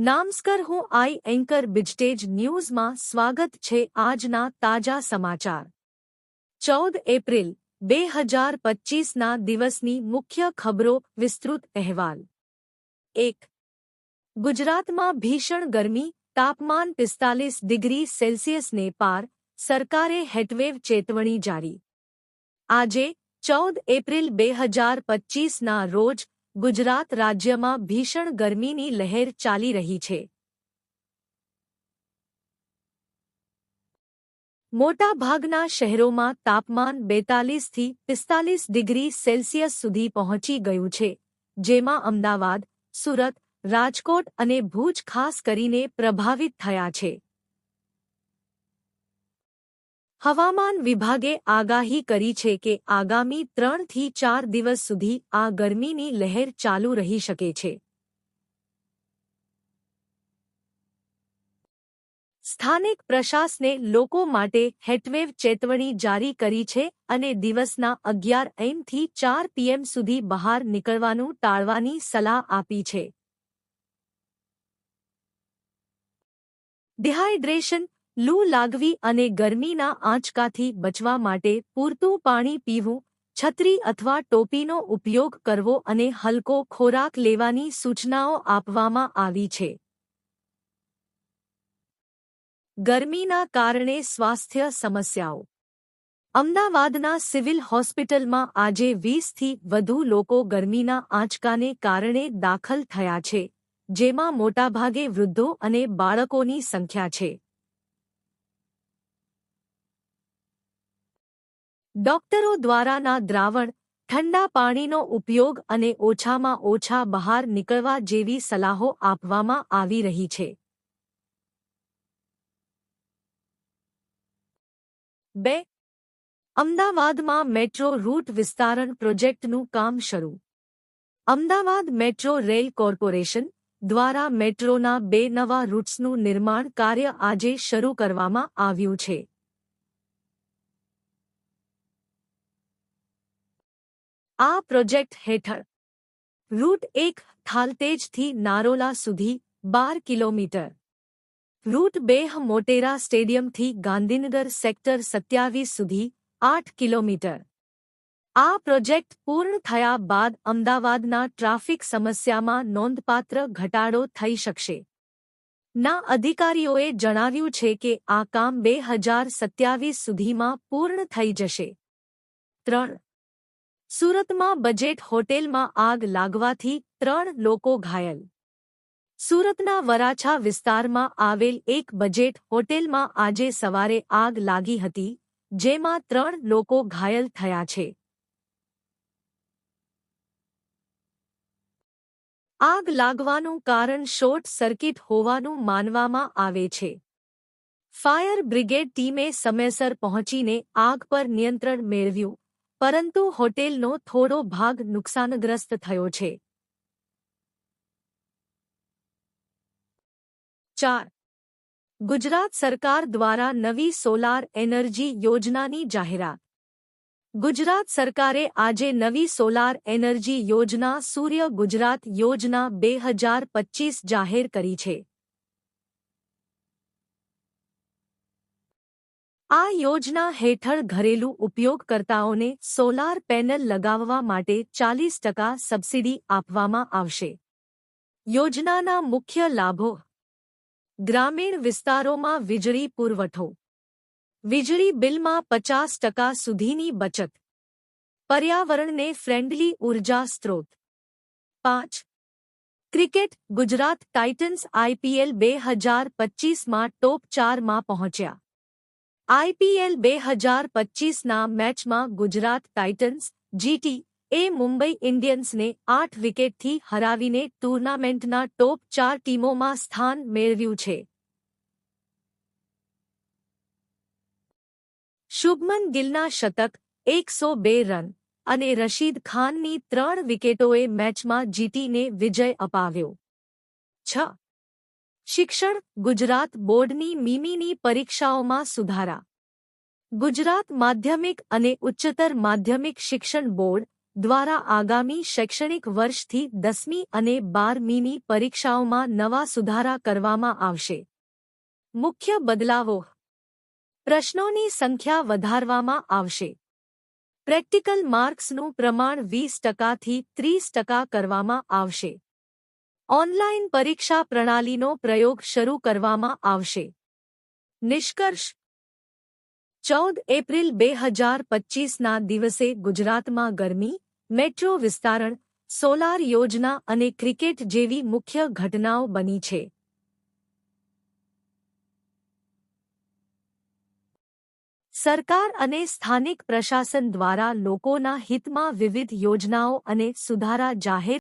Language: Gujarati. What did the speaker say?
નામસ્કર હું આઈ એન્કર બિજટેજ ન્યૂઝમાં સ્વાગત છે આજના તાજા સમાચાર. ચૌદ એપ્રિલ, બે હજાર પચ્ચીસના દિવસની મુખ્ય ખબરો વિસ્તૃત અહેવાલ. એક. ગુજરાતમાં ભીષણ ગરમી, તાપમાન પિસ્તાલીસ ડિગ્રી સેલ્સિયસને પાર, સરકારે હેટવેવ ચેતવણી જારી. આજે, ચૌદ એપ્રિલ, બે હજાર પચ્ચીસના રોજ ગુજરાત રાજ્યમાં ભીષણ ગરમીની લહેર ચાલી રહી છે. મોટાભાગના શહેરોમાં તાપમાન બેતાલીસથી પિસ્તાલીસ ડિગ્રી સેલ્સિયસ સુધી પહોંચી ગયું છે, જેમાં અમદાવાદ, સુરત, રાજકોટ અને ભુજ ખાસ કરીને પ્રભાવિત થયા છે. હવામાન વિભાગે આગાહી કરી છે કે આગામી ત્રણથી ચાર દિવસ સુધી આ ગરમીની લહેર ચાલુ રહી શકે છે. સ્થાનિક પ્રશાસને લોકો માટે હેટવેવ ચેતવણી જારી કરી છે અને દિવસના અગિયાર એમથી ચાર પીએમ સુધી બહાર નીકળવાનું ટાળવાની સલાહ આપી છે. ડિહાઇડ્રેશન લૂ લાગવી અને ગરમીના આંચકાથી બચવા માટે પૂરતું પાણી પીવું, છત્રી અથવા ટોપીનો ઉપયોગ કરવો અને હલકો ખોરાક લેવાની સૂચનાઓ આપવામાં આવી છે. ગરમીના કારણે સ્વાસ્થ્ય સમસ્યાઓ. અમદાવાદના સિવિલ હોસ્પિટલમાં આજે વીસથી વધુ લોકો ગરમીના આંચકાને કારણે દાખલ થયા છે, જેમાં મોટાભાગે વૃદ્ધો અને બાળકોની સંખ્યા છે. ડોક્ટરો દ્વારાના દ્રાવણ, ઠંડા પાણીનો ઉપયોગ અને ઓછામાં ઓછા બહાર નીકળવા જેવી સલાહો આપવામાં આવી રહી છે. બે. અમદાવાદમાં મેટ્રો રૂટ વિસ્તારણ પ્રોજેક્ટનું કામ શરૂ. અમદાવાદ મેટ્રો રેલ કોર્પોરેશન દ્વારા મેટ્રોના બે નવા રૂટ્સનું નિર્માણ કાર્ય આજે શરૂ કરવામાં આવ્યું છે. આ પ્રોજેક્ટ હેઠળ રૂટ એક થાલતેજથી નારોલા સુધી બાર કિલોમીટર. રૂટ બે મોટેરા સ્ટેડિયમથી ગાંધીનગર સેક્ટર સત્યાવીસ સુધી આઠ કિલોમીટર. આ પ્રોજેક્ટ પૂર્ણ થયા બાદ અમદાવાદના ટ્રાફિક સમસ્યામાં નોંધપાત્ર ઘટાડો થઈ શકશે. ના અધિકારીઓએ જણાવ્યું છે કે આ કામ બે હજાર સત્યાવીસ સુધીમાં પૂર્ણ થઈ જશે. ત્રણ સુરતમાં બજેટ હોટેલમાં આગ લાગવાથી ત્રણ લોકો ઘાયલ. સુરતના વરાછા વિસ્તારમાં આવેલ એક બજેટ હોટેલમાં આજે સવારે આગ લાગી હતી, જેમાં ત્રણ લોકો ઘાયલ થયા છે. આગ લાગવાનું કારણ શોર્ટ સર્કિટ હોવાનું માનવામાં આવે છે. ફાયર બ્રિગેડ ટીમે સમયસર પહોંચીને આગ પર નિયંત્રણ મેળવ્યું. પરંતુ હોટેલનો થોડો ભાગ નુકસાનગ્રસ્ત થયો છે. ચાર. ગુજરાત સરકાર દ્વારા નવી સોલાર એનર્જી યોજનાની જાહેરાત. ગુજરાત સરકારે આજે નવી સોલાર એનર્જી યોજના સૂર્ય ગુજરાત યોજના બે હજાર પચ્ચીસ જાહેર કરી છે. આ યોજના હેઠળ ઘરેલુ ઉપયોગકર્તાઓને સોલાર પેનલ લગાવવા માટે ચાલીસ ટકા સબસિડી આપવામાં આવશે. યોજનાના મુખ્ય લાભો. ગ્રામીણ વિસ્તારોમાં વીજળી પુરવઠો. વીજળી બિલમાં પચાસ ટકા સુધીની બચત. પર્યાવરણને ફ્રેન્ડલી ઊર્જા સ્ત્રોત. પાંચ. ક્રિકેટ ગુજરાત ટાઇટન્સ આઈપીએલ બે હજાર પચ્ચીસમાં ટોપ ચારમાં પહોંચ્યા. આઈપીએલ બે હજાર પચ્ચીસના મેચમાં ગુજરાત ટાઇટન્સ જીટી એ મુંબઈ ઇન્ડિયન્સને આઠ વિકેટથી હરાવીને ટુર્નામેન્ટના ટોપ ચાર ટીમોમાં સ્થાન મેળવ્યું છે. શુભમન ગિલના શતક, એકસો બે રન અને રશીદ ખાનની ત્રણ વિકેટોએ મેચમાં જીટીને વિજય અપાવ્યો. છ શિક્ષણ ગુજરાત બોર્ડની મીમીની પરીક્ષાઓમાં સુધારા. ગુજરાત માધ્યમિક અને ઉચ્ચતર માધ્યમિક શિક્ષણ બોર્ડ દ્વારા આગામી શૈક્ષણિક વર્ષથી દસમી અને બારમીની પરીક્ષાઓમાં નવા સુધારા કરવામાં આવશે. મુખ્ય બદલાવો. પ્રશ્નોની સંખ્યા વધારવામાં આવશે. પ્રેક્ટિકલ માર્ક્સનું પ્રમાણ વીસ ટકાથી ત્રીસ ટકા કરવામાં આવશે. ઓનલાઇન પરીક્ષા પ્રણાલીનો પ્રયોગ શરૂ કરવામાં આવશે. નિષ્કર્ષ, ચૌદ એપ્રિલ બે હજાર પચ્ચીસના દિવસે ગુજરાતમાં ગરમી, મેટ્રો વિસ્તારણ, સોલાર યોજના અને ક્રિકેટ જેવી મુખ્ય ઘટનાઓ બની છે. સરકાર અને સ્થાનિક પ્રશાસન દ્વારા લોકોના હિતમાં વિવિધ યોજનાઓ અને સુધારા જાહેર